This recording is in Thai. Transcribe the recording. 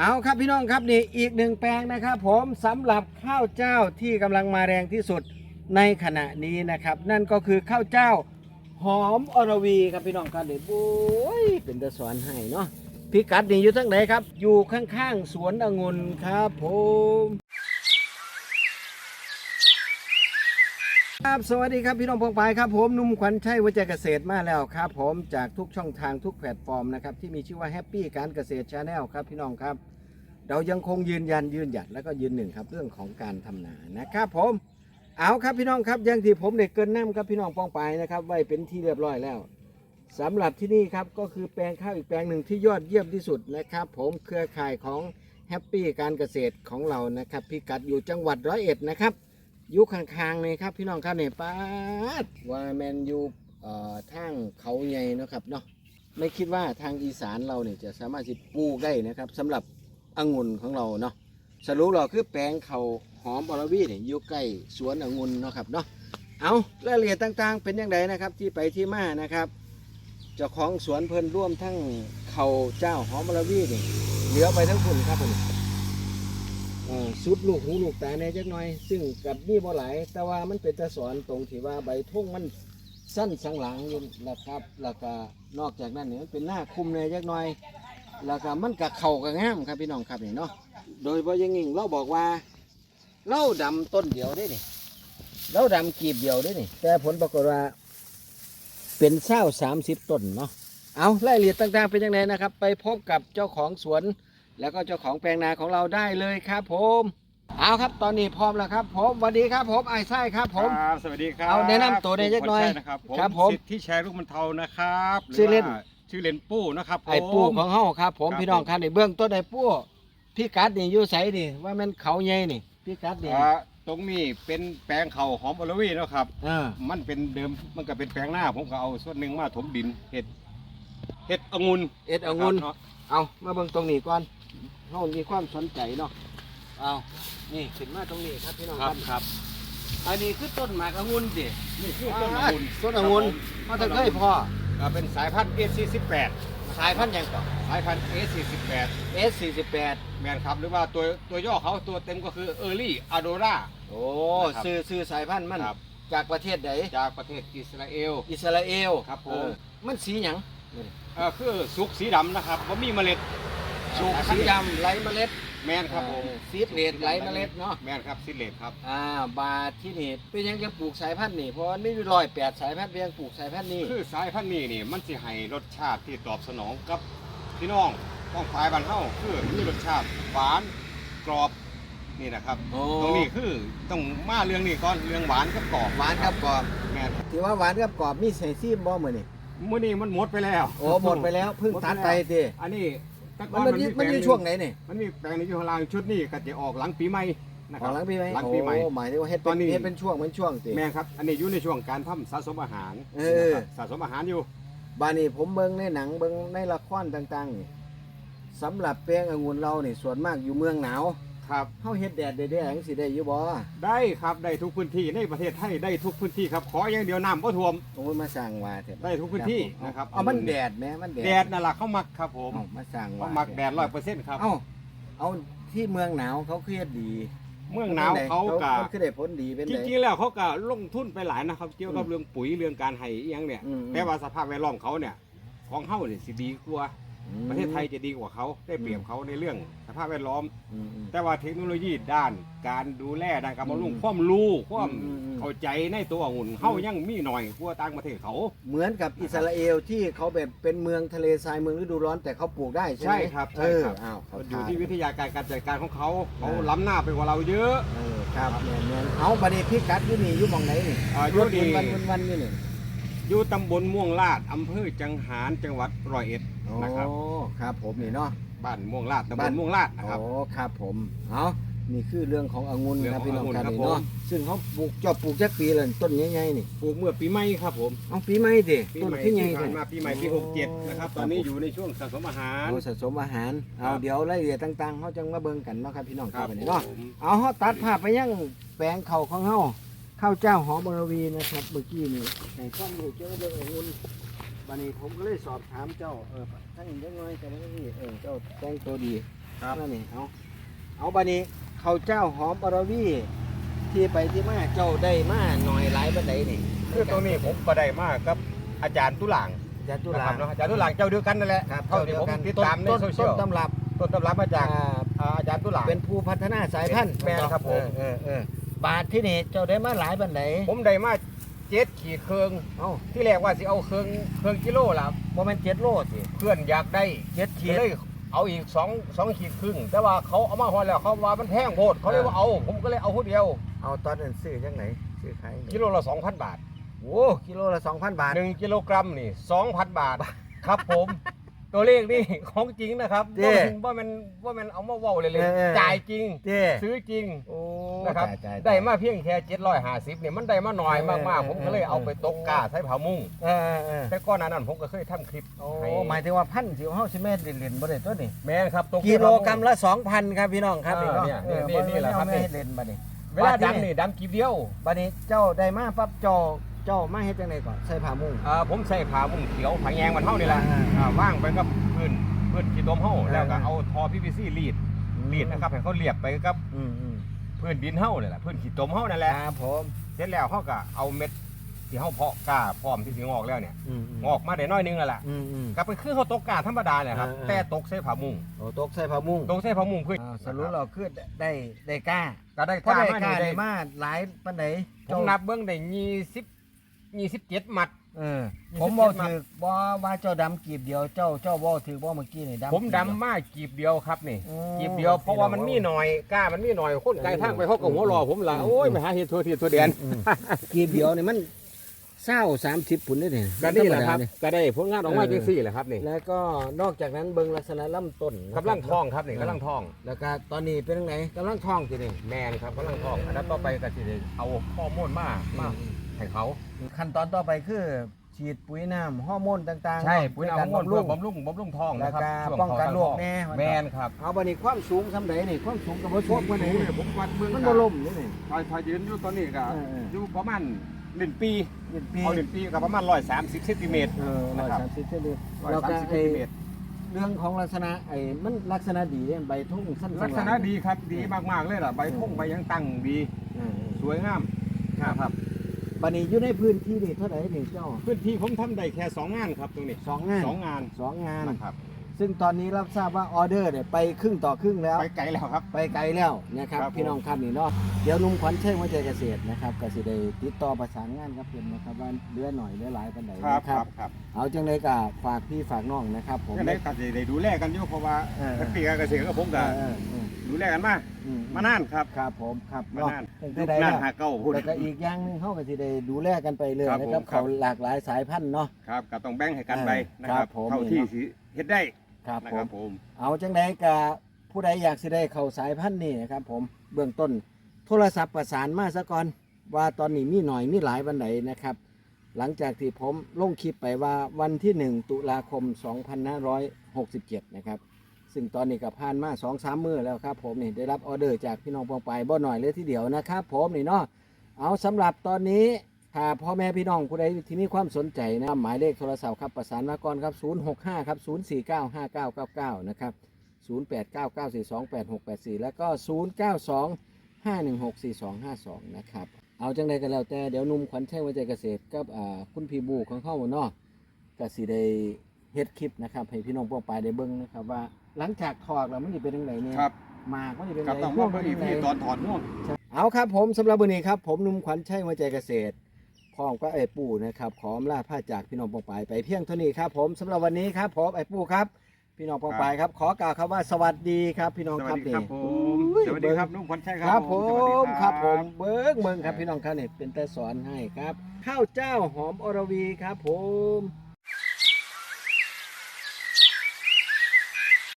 เอาครับพี่น้องครับนี่อีกหนึ่งแปลงนะครับผมสำหรับข้าวเจ้าที่กำลังมาแรงที่สุดในขณะนี้นะครับ นั่นก็คือข้าวเจ้าหอมอรวีครับพี่น้องครับเดี๋ยวโอ้ยเป็นตะสอนให้เนาะพิกัดนี่อยู่ทั้งไหนครับ อยู่ข้างๆสวนองุ่นครับผม ครับสวัสดีครับพี่น้องพงปายครับผมนุ่มขวัญชัยวัจเกษตรมาแล้วครับผมจากทุกช่องทางทุกแพลตฟอร์มนะครับที่มีชื่อว่าแฮปปี้การเกษตรชาแนลครับพี่น้องครับ เรายังคงยืนยันยืนหยัดแล้วก็ยืนหนึ่งครับเรื่องของการทำนานะครับผมเอาครับพี่น้องครับอยังที่ผมได้เกินน้ำครับพี่น้องป้องไปนะครับไว้เป็นที่เรียบร้อยแล้วสำหรับที่นี่ครับก็คือแปลงข้าวอีกแปลงหนึ่งที่ยอดเยี่ยมที่สุดนะครับผมเครือข่ายของแฮปปี้การเกษตรของเรานะครับพิกัดอยู่จังหวัดร้อยเอ็ดนะครับ อยู่ข้างๆเลยครับ พี่น้องครับเนี่ยป้าดว่าแมนอยู่เอ่อทางเขาใหญ่เนาะครับเนาะไม่คิดว่าทางอีสานเราเนี่ยจะสามารถสิปลูกได้นะครับสำหรับองุ่นของเราเนาะสรุปเราคือแปลงเขาหอมบรวีเนี่ยอยู่ใกล้สวนองุ่นเนาะครับเนาะเอารายละเอียดต่างๆ เป็นยังไงนะครับที่ไปที่มานะครับเจ้าของสวนเพิ่นร่วมทั้งเขาเจ้าหอมบรวีนี่ยเหลือไปทั้งคุณครับผม อ่อสุดลูกหูลูกตาในจักหน่อย ซึ่งกับมีบ่หลาย แต่ว่ามันเป็นตะสอนตรงที่ว่าใบทุ่งมันสั้นสังหลังอยู่นะครับแล้วก็นอกจากนั้นเนี่ยมันเป็นหน้าคุมในจักหน่อย แล้วก็มันกับเข่ากับงามครับพี่น้องครับนี่เนาะโดยพอยังยิ่งเราบอกว่าเล่าดำต้นเดียวได้นี่เล่าดำกีบเดียวได้นี่ แต่ผลปรากฏว่าเป็นเศร้าสามสิบต้นเนาะเอารายละเอียดต่างๆเป็นยังไงนะครับ ไปพบกับเจ้าของสวน แล้วก็เจ้าของแปลงนาของเราได้เลยครับผมเอาครับตอนนี้พร้อมแล้วครับผมสวัสดีครับผมไอ้ไส้ครับผม ครับสวัสดีครับเอาแนะนำตัวหน่อยจักหน่อยผมขวัญชันะครับผมครับผม สิทธิแชร์ลูกมันเทานะครับหรืชื่อเล่น ว่าชื่อเล่นปู้นะครับผม ไอ้ปูของเฮาครับ ผมครับพี่น้องครับในเบื้องต้นไอ้ปูพี่กัดนี่อยู่ไสนี่ว่ามันเขาใหญ่นี่พี่กัดนี่อ่าตรงนี้เป็นแปลงเขาหอมอลวีเนาะครับอ่ามันเป็นเดิมมันก็เป็นแปลงหน้าผมก็เอาส่วนหนึ่งมาถมดินเห็ดเห็ดองุ่นเอ็ดองุ่นเนาะเอามาเบิ่งตรงนี้ก่อน เฮามีความสนใจเนาะเอานี่ขึ้นมาตรงนี้ครับพี่น้องคครัรับบครับ อันนี้คือต้นหมากองุ่นดินี่คือต้นองุ่นต้นองุ่นมาตั้งเคยพ่ออ่าเป็นสายพันธุ์ A48 สายพันธุ์หยังต่อสายพันธุ์ A48 S48 แมนครับหรือว่าตัวตัวย่อเขาตัวเต็มก็คือ Early Adora โอ้นะครับซื้อซื้อสายพันธุ์มันครับจากประเทศใดจากประเทศอิสราเอล อิสราเอล ครับผมเออมันสีหยังเอ่อคือสุกสีดำนะครับว่ามีเมล็ด สุกสีดำไร้เมล็ดแมนครับผมซีดเลดไร้เมล็ดเนาะแมนครับซิเลตครับ อ่าบาทที่นี่เป็นหยังจะปลูกสายพันธุ์นี่เพราะมันไม่มีร้อยแปดสายพันธุ์เป็นหยังปลูกสายพันธุ์นี่คือสายพันธุ์นี้นี่มันสิให้รสชาติที่ตอบสนองกับพี่น้องต้องฝ่ายบ้านเฮาคือมีรสชาติหวานกรอบนี่นะครับ โอ้ตรงนี้คือต้องมาเรื่องนี้ก่อนเรื่องหวานกับกรอบหวานกับกรอบแมนครับที่ว่าหวานกับกรอบมีใส่ซีมบ่เหมือนนี่มื้อนี้มันหมดไปแล้ว โอ้หมดไปแล้วเพิ่งตัดไปดิอันนี้ แต่ก่มันมันแปลมันอยู่งช่วงไหนนี่มันมีแปลงนี้อยู่ข้างล่างชุดนี้ก็จะออกหลังปีใหม่นะคอ๋รัอบหลังปีใหม่หลังปีใหม่โอ้หมายถึงว่าเฮ็ดตเป็อนนนี้ เฮ็ดเป็นช่วงเป็นช่วงสิ แม่ครับ อันนี้อยู่ในช่วงการทำสะสมอาหารเออ นะครับสะสมอาหารอยู่ บานี้ผมเบิ่งในหนังเบิ่งในละครต่างๆนี่สำหรับแป้งองุ่นเรานี่ส่วนมากอยู่เมืองหนาว ครับ เฮาเฮ็ดแดดได้ๆจังสิได้อยู่บ่ได้ครับได้ทุกพื้นที่ในประเทศไทยได้ทุกพื้นที่ครับขออย่างเดียวน้ำก็ท่วม โอ้ยมาสร้างว่าเถอะได้ทุกพื้นที่นะครับ เอามันแดดแหมมันแดดแดดนั่นแหละเขามักครับผมเอามาสร้างเขาว่ามักแดดร้อยเปอร์เซ็นต์ครับเอ้าเอาที่เมืองหนาวเขาเครียดดีเมืองหนาวเขากะคือได้ผลดีเป็นจได ริงๆแล้วเขาก็ลงทุนไปหลายนะครับเกี่ยวกับอืมเรื่องปุ๋ยเรื่องการให้อีหยังเนี่ยอืม แต่ว่าสภาพแวดล้อมเขาเนี่ยของเฮาเนี่ยสิดีกว่า ประเทศไทยจะดีกว่าเขาได้เปรียบเขาในเรื่องสภาพแวดล้อม อืมอืม แต่ว่าเทคโนโลยีด้านการดูแลด้านการบำรุงอืมความรู้ความอืมอืม เข้าใจในตัวองุ่นเฮายังมีหน่อยกว่าต่างประเทศเขา เหมือนกับอิสราเอลที่เขาแบบเป็นเมืองทะเลทรายเมืองฤดูร้อนแต่เขาปลูกได้ใช่ไหมใช่ครับใช่ครับเอออ้าวเขาอยู่ทาที่วิทยาการการจัดการของเขาเขาอ่าล้ำหน้าไปกว่าเราเยอะ เออครับแม่นแม่นเอาบัดนี้พี่กัดอยู่นี่อยู่หมองไหนนี่อ่ารอยู่ถนี่ วันวันวันๆอยู่นี่ อยู่ตำบลม่วงลาดอำเภอจังหารจังหวัดร้อยเอ็ดนะครับโอ้ครับผมนี่เนาะ บ้านม่วงลาดตำบบ้าลนม่วงลาดนะครับโอ้ครับผมเอานี่คือเรื่องขององุ่นเรื่องครับของพี่น้ององุ่นครับครับนี่เนาะผมซึ่งเขาปลูกจอบปลูกจักปีเลยต้นใหญ่ๆนี่ปลูกเมื่อปีใหม่ครับผม เอาปีใหม่ดิปีต้นใหม่ขึ้นใหญ่ที่ผ่านแท้มาปีใหม่ปีหกเจ็ดนะครับตอนนี้อยู่ในช่วงสะสมอาหารเอาสะสมอาหารครัเอาบเดี๋ยวรายละเอียดต่างๆเขาจังมาเบิ่งกันเนาะครับพี่น้องคครัรับบวันนี้เนาะผมเอาเขาตัดภาพไปยังแปลงเขาของเขา ข้าวเจ้าหอมบรวีนะครับเมื่อกี้นี่ในข้อมูลเกี่ยวกับเรื่ององุ่นวันนี้ผมก็เลยสอบถามเจ้าเออทั้งยังน้อยแต่ละนี่เออเจ้าแต่งตัวดีครับนั่นนี่เอาเอาบานี้ข้าวเจ้าหอมอรวีที่ไปที่มาเจ้าได้มาหน่อยหลายบันไดนี่คือตรงนี้ผมก็ได้มากครับอาจารย์ตุหลังอาจารย์ตุนะลาครับเนาะอาจารย์ตุหลังเจ้าเดียวกันนั่นแหละครับเท่าเจ้าที่เดียวผมกันติดตามในต้นโซเชีต้ยนลตำรับต้นตำรับมาจากอ่าอ่าอาจารย์ตุหลังเป็นผู้พัฒนาสายพันธุ์แม่นครับผมเออเออเออ บาทที่นี่เจ้าได้มาหลายบันไดผมได้มาเจ็ดขีดเครื่องเอ้าที่แรกว่าสิเอาเครื่องเครื่องกิโลละบ่แม่นเจ็ดโลสิเพื่อนอยากได้เจ็ดขีก็ดเลยเอาอีกสองสองขีดครึ่ง แต่ว่าเขาเอามาหอดแล้วเขาว่ามันแพงโพดเขาเลยว่าเอา ผมก็เลยเอาคนเดียว เอาตอนนั้นซื้อจังไหนซื้อขายกิโลละสองพันบาทโอ้กิโลละ2,000บาทหนึ่งกิโลกรัมนี่สองพันบาท ครับผม ตัวเลขนี่ของจริงนะครับเจ้ว่ามันว่ามันว่ามันเอามาเว้าเลยเลยเออเออจ่ายจริง เจ้ซื้อจริงโอ้นะครับจ่ายจ่าย ได้มาเพียงแค่เจ็ดร้อยห้าสิบเนี่ยมันได้มาหน่อยเออมากเออๆ ผมก็เลยเอาไปตกกาใช้ผ้ามุ้งเออเออเออแต่ก่อนหนานั้นผมก็เคยทำคลิปโอ้ให้หมายถึงว่าพันสิเฮาสิแม่นเล่นๆบ่ได้ตัวนี่แม่นครับตกกิโลกรัมละ 2,000 ครับพี่น้องครับเออนาะเนี่ยออนี่นี่แหละครับไม่ให้เล่นบัดนี้ เวลาดำนี่ดำกีบเดียว บัดนี้เจ้าได้มาปั๊บเจ้า เจ้ามาเฮ็ดจังไดก่อนใส่ผ้ามุ้งอ่าผมใส่ผ้ามุ้งเขียวผ้าแยงมันเท่านี่แหละอ่าอ่าว่างไปกับพื้นพื้นขีดตมเท่าเออแล้วก็เอาทอพีพีซีรีดรีดนะครับให้เขาเรียบไปกับอืมอืมพื้นดินเท่านี่แหละพื้นขีดตมเท่านั่นแหละครับผมเสร็จแล้วเขาก็เอาเม็ดที่เขาเพาะกล้าพร้อมที่สิงอกแล้วเนี่ยอืมงอกมาได้น้อยนึงแล้วล่ะอืมอืม ก็ไปคือเขาตกกล้าธรรมดาเนี่ยครับเออเออแต่ตกใส่ผ้ามุ้งโอ้ตกใส่ผ้ามุ้งตกใส่ผ้ามุ้งเพื่ออ่าสรุปเราคือได้ได้กล้าก็ได้เพราะกล้าได้มากล้านี่ได้ได้มาหลายปานใดผมนับเบื้องได้ยี่สิบ ยี่สิบเจ็ดมัด เออยี่สิบผมบ่เจ็ดมาถือบ่ว่าเจ้าดำกีบเดียวเจ้าเจ้าบ่ถือบ่เมื่อกี้นี่ดำผมกีบเยวดำมากีบเดียวครับนี่อืมกีบเดียวเพราะว่ามันมีหน่อยกล้ามันมีหน่อยคนไกลทางไปเขาก็หัวรอผมละโอ้ยไปหาเห็ดทั่วที่ทั่วแดนอืมกีบเดียวนี่มันเศร้าสามสิบผุนได้เนี่ยก็นี่แหละครับธมดาก็ได้ผลงานออกมาเออจังสี่แหละครับนี่แล้วก็นอกจากนั้นเบิ่งลักษณะลำต้นนะครับกำลังทองครับนี่กำลังทอง แล้วก็ตอนนี้เป็นจังไงกำลังท้องทีนี่แมนครับกำลังทองอันนั้นต่อไปก็จะเอาข้อมูลมามา ให้เขา ขั้นตอนต่อไปคือ ฉีดปุ๋ยน้ำฮอร์โมนต่างๆใช่เนาะปุ๋ยในเอาการข้อมูลบำเพื่รุองบำรุงบำรุงทองแล้วนะครับก็ช่วป้องกันขโรคทงแน่แมนครับเอาบัดนี้ความสูงสำใดนี่ความสูงกับบ่สูงกว่าไหนนี่ผมวัดเบื้องมันบ่ล่มนี่นี่พอยพอยยืนอยู่ตอนนี้ก็เออเออ อยู่ประมาณหนึ่งปีเป็นปีเอาหนึ่งปีกับประมาณร้อยสามสิบเซนติเมตร เออร้อยนะครับสามสิบเซนติร้อยแล้วสามก็สิบเซไอ้นติเมตร เรื่องของลักษณะไอ้มันลักษณะดีเนี่ยใบทุ่งสั้นๆลักษณะดีครับดีมากๆเลยล่ะใบพงใบยังตั้งดี เออ สวยงามครับ บัดนี้อยู่ในพื้นที่นี่เท่าไหร่นี่เจ้าพื้นที่ผมทำได้แค่สองงานครับตรงนี้สองงานสองงานสองงานนะครับ ซึ่งตอนนี้รับทราบว่าออเดอร์เนี่ยไปครึ่งต่อครึ่งแล้ว ไปไกลแล้วครับ ไปไกลแล้วนะครับครับผม พี่น้องครับนี่เนาะเดี๋ยวหนุ่มขวัญเช่หัวใจเกษตรนะครับก็สิได้ติดต่อประสานงานกับเพิ่นนะครับว่าเหลือหน่อยเหลือหลายปานใดนะครับครับเอาจังเลยก็ฝากพี่ฝากน้องนะครับผม ก็ได้ตัดได้ดูแลกันอยู่เพราะว่าเออเป็นปีการเกษตรก็ผมเอก็อเออเออ ดูแลกันมาอืมมานานครับ ครับผมครับมาเนาะนานตั้งยุแต่คใดนานแล้วหาเก้าพูด แล้วก็อีกอย่างหนึงเขาก็สิได้ดูแลกันไปเรื่อยครับนะครับผมเขาหลากหลายสายพันธุ์เนาะ ครับก็ต้องแบ่งให้กันไปเออนะครับครับผม เท่าที่สิเฮ็ดได้ครับนะผครัม บผมเอาจังใดก็ผู้ใดอยากสิได้เข้าสายพันธุ์นี่นะครับผมเบื้องต้นโทรศัพท์ประสานมาซะก่อนว่าตอนนี้มีหน่อยมีหลายวันไหนนะครับ หลังจากที่ผมลงคลิปไปว่าวันที่ 1 ตุลาคม 2567 นะครับ ซึ่งตอนนี้ก็ผ่านมา2 3มื้อแล้วครับผมนี่ได้รับออเดอร์จากพี่น้องปองไปบ่หน่อยเลยทีเดียวนะครับผมนี่เนาะเอาสำหรับตอนนี้ถ้าพ่อแม่พี่น้องผู้ใดที่มีความสนใจนะหมายเลขโทรศัพท์ครับประสานมาก่อนครับ 065 ครับ 0495999 นะครับ 0899428684 แล้วก็ 092-516-4252 นะครับ เอาจังใดกันแล้วแต่เดี๋ยวนุ่มขวัญชัยวัยใจเกษตรกับคุณพี่บูของเข้าเนาะก็สิได้ เฮ็ดคลิปนะครับให้พี่น้องพวกปลายได้เบิ่งนะครับว่า หลังจากถอดแล้วมันสิเป็นจังไดเนี่ยครับหมากมันสิเป็นกับจังไดต้องพวมากมันอีเป็นจังพี่ไดตอนถอดห่วงเอาครับผมสำหรับวันนี้ครับ ผมหนุ่มขวัญชัยวัยใจเกษตรพร้อมก็ไอ้ปู่นะครับขออำลาผ้าจากพี่น้องปองปายไปเพียงเท่านี้ครับผมสำหรับวันนี้ครับผมไอ้ปู่ครับ พี่น้องปองปายครับขอกล่าวคำว่าสวัสดีครับพี่น้องสควัรัสบดีนี่ครับผมสวัสดีครับนุ่มขวัญชัยคครัรับบผสวัสดี มครับผมบเบิ้งเมืองครับพี่น้องครับเนี่ยเป็นแต่สอนให้ครับ ข้าวเจ้าหอมอรวีครับผม